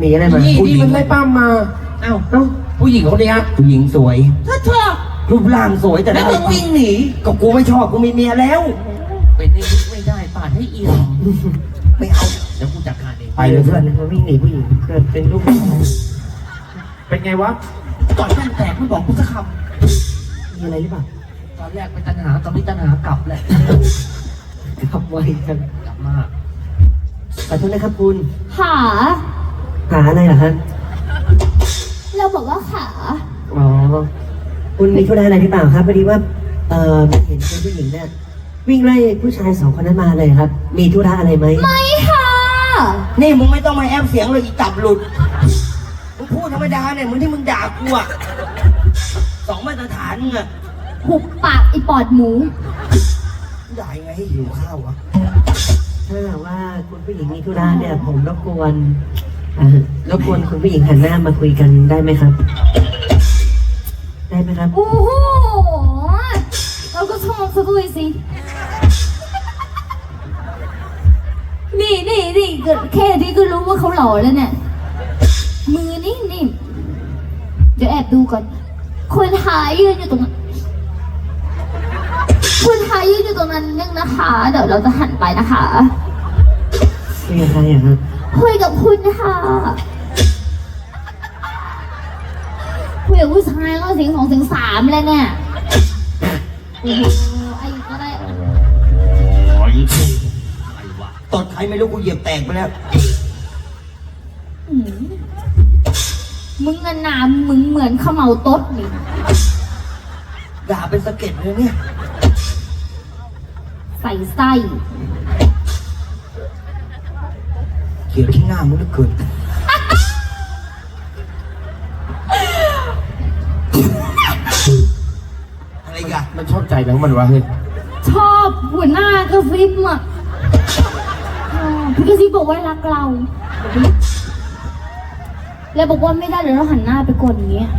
หนีอะไรมานี่ผู้หนี่ญิง มันไล่ป้ามมาเอ้าเอ้าผู้หญิงคนเนี้ยผู้หญิงสวย ถ้าเธอรูปร่างสวยแต่แล้วได้มึงวิ่งหนีก็กูไม่ชอบกูมีเมียแล้ว เป็นให้วิ่งไม่ได้ปาดให้เอียงไม่เอาเดี๋ยวกูจัดการเองไปเลยเพื่อนมันวิ่งหนีผู้หญิงเกิดเป็นลูกเป็นไงวะก่อนแม่งแตกไม่บอกกูสักคมีอะไรหรือเปล่าำตอนแรกเป็นตัณหาตอนนี้ตัณหากลับแหละขับไวกันกลับมาขอโทษนะครับคุณขา หาอะไรเหรอครับเราบอกว่าขา อ๋อ คุณมีธุระอะไรหรือเปล่าครับพอดีว่า เอ่อเห็นเป็นผู้หญิงเนี่ยวิ่งไล่ผู้ชายสองคนนั้นมาเลยครับ มีธุระอะไรไหมไม่ค่ะ นี่มึงไม่ต้องมาแอบเสียงเลยอีตับหลุด มึงพูดธรรมดาเนี่ยมึงที่มึงด่ากูอะสองมาตรฐานมึงอะหุบปากไอปอดหมู ด่ายังไงให้หิวข้าววะถ้าหากว่าคุณผู้หญิงมีธุระเนี่ยผมรบกวน อ่ารบกวนคุณผู้หญิงหันหน้ามาคุยกันได้ไหมครับ ได้ไหมครับ โอ้โหเราก็ชอบซะด้วยสิ นี่นี่นี่ก็แค่นี้ก็รู้ว่าเขาหล่อแล้วเนี่ย มือนี่นี่ เดี๋ยวแอบดูก่อน คนหายยืนอยู่ตรงนั้นคนหายยืนอยู่ตรงนั้นนึงนะคะ เดี๋ยวเราจะหันไปนะคะ คุยกับใครอะครับ คุยกับคุณค่ะ คุยกับผู้ชายก็เสียงสองเสียงสามแล้วเนี่ยโอ้โหไอ้ก็ได้โอ้ยอะไรวะตดใครไม่รู้กูเหยียบแตกไปแล้วหืมมึงอะหนามึงเหมือนเขมเหลาต๊ดนี่ด่าเป็นสะเก็ดเลยเนี่ย ใส่ไส้ เขียวที่หน้ามึงเหลือเกินอะไรอีกันมันชอบใจแล้วมันวะเฮ้ยชอบหัวหน้ากระซิบอะอ๋อพี่กระซิบบอกว่ารักเรา แล้วบอกว่าไม่ได้เดี๋ยวเราหันหน้าไปกดอย่างเงี้ย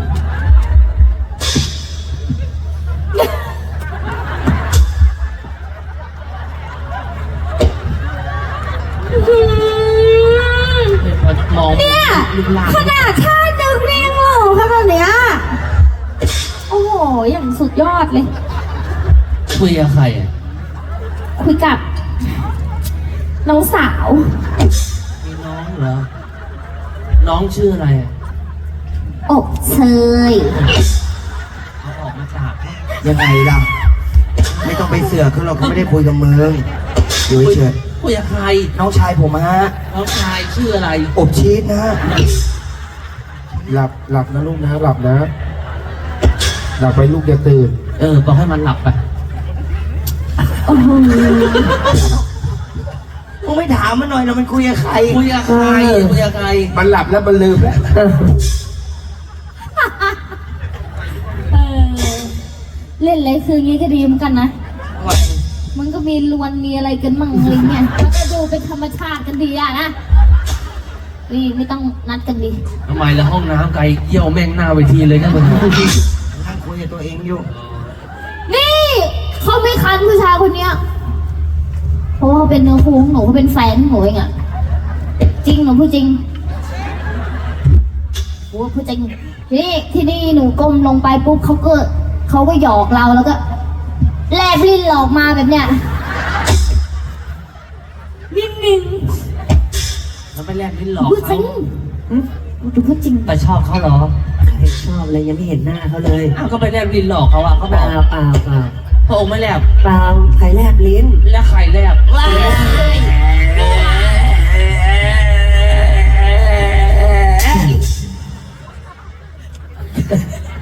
ม องเนี่ยลุกลามขนาดชาติหนึ่งเรียงโง่ขนาดเนี้ยโอ้โหอย่างสุดยอดเลย คุยกับใครอะคุยกับน้องสาว มีน้องเหรอ น้องชื่ออะไรอะอบเชยเอาออกมาจากยังไงล่ะ ไม่ต้องไปเสือกเขาเราก็ไม่ได้คุยกับมึงอยู่เฉยคุ ยกับใครๆน้องชายผมฮะ น้องชายชื่ออะไร อบชีสนะหลับหลับนะลูกนะหลับนะ หลับไปลูกจะตื่น เออบอกให้มันหลับไปโอ้โหมึงไม่ถามมันหน่อยนะมันคุยกับใครคุยกับใครคุยกับใครมันหลับแล้วมันลืมแล้วเออเล่นอะไรคืองี้ก็ดีเหมือนกันนะ มีลวนมีอะไรกันมั่งอะไรเงี้ยมันก็ดูเป็นธรรมชาติกันดีอะนะนี่ไม่ต้องนัดกันดีทำไมละห้องน้ำไกลเยี่ยวแม่งหน้าเวทีเลยนะมึงนั่งคุยกับตัวเองอยู่ นี่เขาไม่คันผู้ชายคนเนี้ยเพราะว่าเขาเป็นเนื้อคู่ของหนูเขาเป็นแฟนของหนูเองอะจริงหนูพูดจริงโอ้พูดจริงทีนี่ที่นี่หนูก้มลงไปปุ๊บเขาก็เขาก็หยอกเราแล้วก็แลบลิ้นหลอกมาแบบเนี้ย แล้วไปแลกลิ้นหลอกพูดจริเขางหนูพูดจริงแต่ชอบเขาเหรอใครชอบเลยยังไม่เห็นหน้าเขาเลยอ้าวก็ไปแลบลิ้นหลอกเขาอะเขาเปบอล่ากเปล่าเปล่าพระองค์ไม่แลบเปล่าใครแลบลิ้นแล้วใครแลบ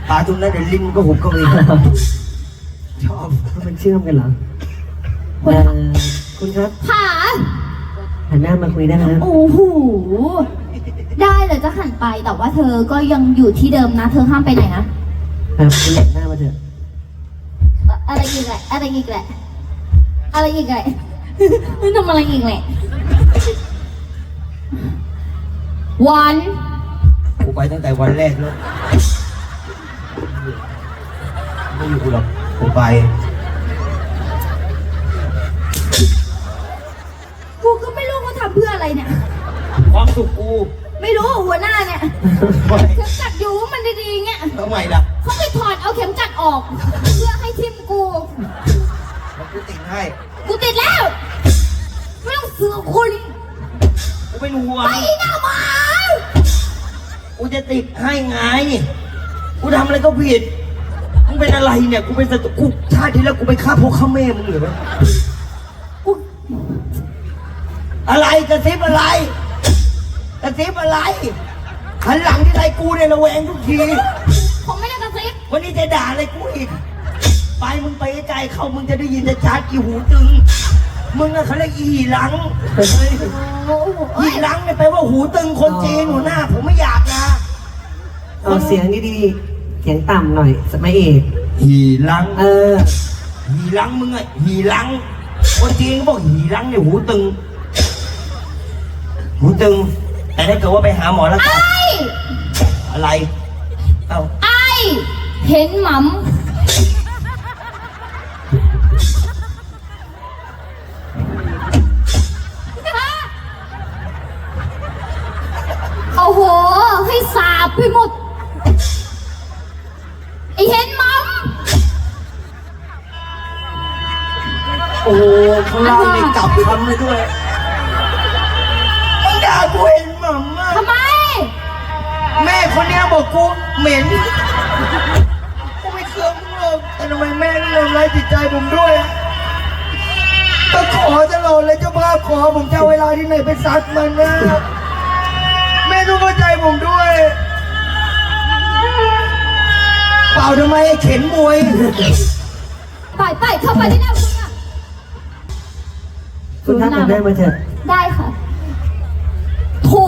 ปลาตรงนั้นเดี๋ยวลิ้นก็หุบเข้าไปอีกชอบเขาเป็นเชื่อมกันเหรอเอ่อคุณครับค่ะ หันหน้ามาคุยได้ไหมครับโอ้โห ได้เลยจะหันไป แต่ว่าเธอก็ยังอยู่ที่เดิมนะ เธอห้ามไปไหนนะครับคุณหันหน้ามาเถอะอะ อะไรอีกแหละ อะไรอีกแหละ อะไรอีกแหละทำอะไรอีกแหละวันกูไปตั้งแต่วันแรกแล้วไม่อยู่หรอกกูไป กูก็ไม่รู้เขาทำเพื่ออะไรเนี่ยความสุขกูไม่รู้หัวเข็มกัดอยู่มันดีๆเงี้ยทำไมล่ะเขาไปถอดเอาเข็มกัดออก เพื่อให้ทิมกูมันกูติดให้ กูติดแล้วไม่ต้องเสือกคุณกูเป็นห่วงไปหน้าหมากูจะติดให้ไงกูทำอะไรก็ผิดมึงเป็นอะไรเนี่ยกูเป็นศัตรูกูชาติที่แล้วกูไปฆ่าพ่อฆ่าแม่มึงเหรือวะกูอะไรกระซิบอะไร กระซิบอะไรหันหลังที่ไรกูเนี่ยระแวงทุกที ผมไม่ได้กระซิบวันนี้จะด่าอะไรกูอีก ไปมึงไปไกลๆเข้ามึงจะได้ยินจะชัดกี่หูตึง มึงอะเขาเรียกอีหลังโอ้โหอีหลังเนี่ยแปลว่าหูตึงคนจีนหัวหน้า ผมไม่อยากนะเอาเสียงดีๆ เสียงต่ำหน่อยสมัยเอกหีหลัง เออ หีหลังมึงอะหีหลัง คนจีนเขาบอกหีหลังเนี่ยหูตึง หูตึง แต่ถ้าเกิดว่าไปหาหมอแล้วกันไอ้อะไร เอ้าไอ้เห็นหม่ำโอ้โห ให้สาบไปหมด ไอ้เห็นหม่ำโอ้โหข้างล่างนี่กลับคำเลยด้วยมึงด่ากูเห็น แม่คนเนี้ยบอกกูเหม็น กูไม่เคืองมึงหรอกแต่ทำไมแม่ต้องทำร้ายจิตใจผมด้วยอะก็ขอตลอดเลยเจ้าภาพขอผมจะเอาเวลาที่ไหนไปซัดมันนะ แม่ต้องเข้าใจผมด้วย เปล่าทำไมไอ้เข็นมวยไปไปเข้าไปที่หน้าคุณอะคุณท่านเป็นได้มาเถอะได้ค่ะโทร